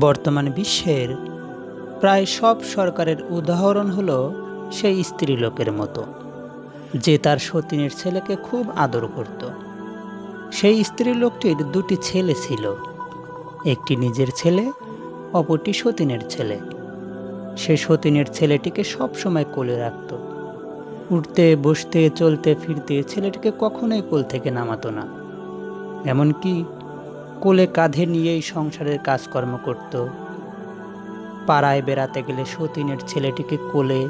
বর্তমান বিশ্বের প্রায় সব সরকারের উদাহরণ হলো সেই স্ত্রী লোকের মতো, যে তার সতীনের ছেলেকে খুব আদর করত। সেই স্ত্রী লোকটির দুটি ছেলে ছিল, একটি নিজের ছেলে, অপরটি সতীনের ছেলে। সে সতীনের ছেলেটিকে সবসময় কোলে রাখত। উঠতে, বসতে, চলতে, ফিরতে ছেলেটিকে কখনোই কোল থেকে নামাতো না। এমনকি কোলে কাঁধে নিয়েই সংসারের কাজকর্ম করত। পাড়ায় বেড়াতে গেলে সতীনের ছেলেটিকে কোলে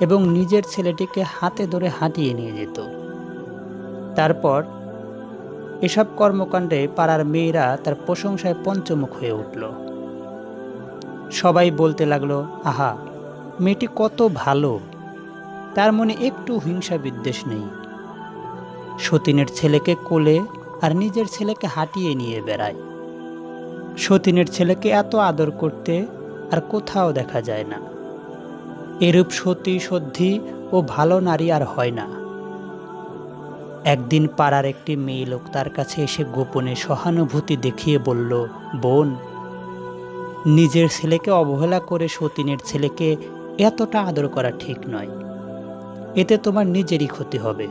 এবং নিজের ছেলেটিকে হাতে ধরে হাঁটিয়ে নিয়ে যেত। তারপর এসব কর্মকাণ্ডে পাড়ার মেয়েরা তার প্রশংসায় পঞ্চমুখ হয়ে উঠল। সবাই বলতে লাগল, আহা, মেয়েটি কত ভালো। তার মনে একটু হিংসা বিদ্বেষ নেই। সতীনের ছেলেকে কোলে আর নিজের ছেলেকে হাঁটিয়ে নিয়ে বেড়ায়। সতীনের ছেলেকে এত আদর করতে আর কোথাও দেখা যায় না। এরূপ সতী, সদ্ধি ও ভালো নারী আর হয় না। একদিন পাড়ার একটি মেয়ে লোক তার কাছে এসে গোপনে সহানুভূতি দেখিয়ে বলল, বোন, নিজের ছেলেকে অবহেলা করে সতীনের ছেলেকে এতটা আদর করা ঠিক নয়। এতে তোমার নিজেরই ক্ষতি হবে।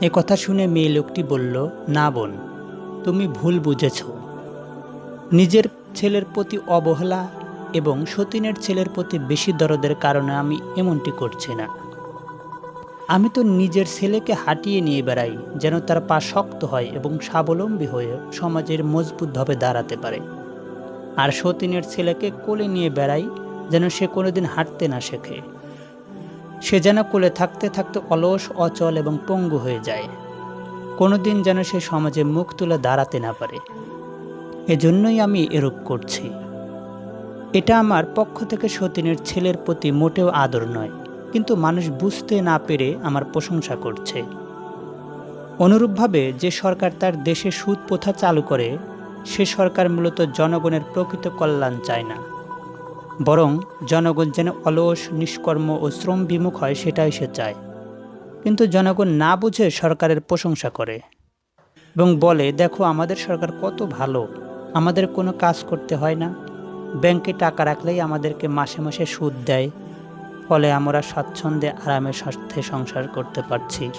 এ কথা শুনে মেয়ে লোকটি বলল, না বোন, তুমি ভুল বুঝেছ। নিজের ছেলের প্রতি অবহেলা এবং সতীনের ছেলের প্রতি বেশি দরদের কারণে আমি এমনটি করছি না। আমি তো নিজের ছেলেকে হাঁটিয়ে নিয়ে বেড়াই, যেন তার পা শক্ত হয় এবং স্বাবলম্বী হয়ে সমাজের মজবুতভাবে দাঁড়াতে পারে। আর সতীনের ছেলেকে কোলে নিয়ে বেড়াই, যেন সে কোনোদিন হাঁটতে না শেখে। সে যেন কোলে থাকতে থাকতে অলস, অচল এবং পঙ্গু হয়ে যায়। কোনোদিন যেন সে সমাজে মুখ তুলে দাঁড়াতে না পারে। এজন্যই আমি এরূপ করছি। এটা আমার পক্ষ থেকে সতীনের ছেলের প্রতি মোটেও আদর নয়, কিন্তু মানুষ বুঝতে না পেরে আমার প্রশংসা করছে। অনুরূপভাবে যে সরকার তার দেশে সুদ প্রথা চালু করে, সে সরকার মূলত জনগণের প্রকৃত কল্যাণ চায় না। বরং জনগণ যেন অলস, নিষ্কর্ম ও শ্রম বিমুখ হয় সেটাই সে চায়। কিন্তু জনগণ না বুঝে সরকারের প্রশংসা করে এবং বলে, দেখো, আমাদের সরকার কত ভালো। আমাদের কোনো কাজ করতে হয় না। ব্যাংকে টাকা রাখলেই আমাদেরকে মাসে মাসে সুদ দেয়। ফলে আমরা স্বাচ্ছন্দ্যে আরামের সাথে সংসার করতে পারছি।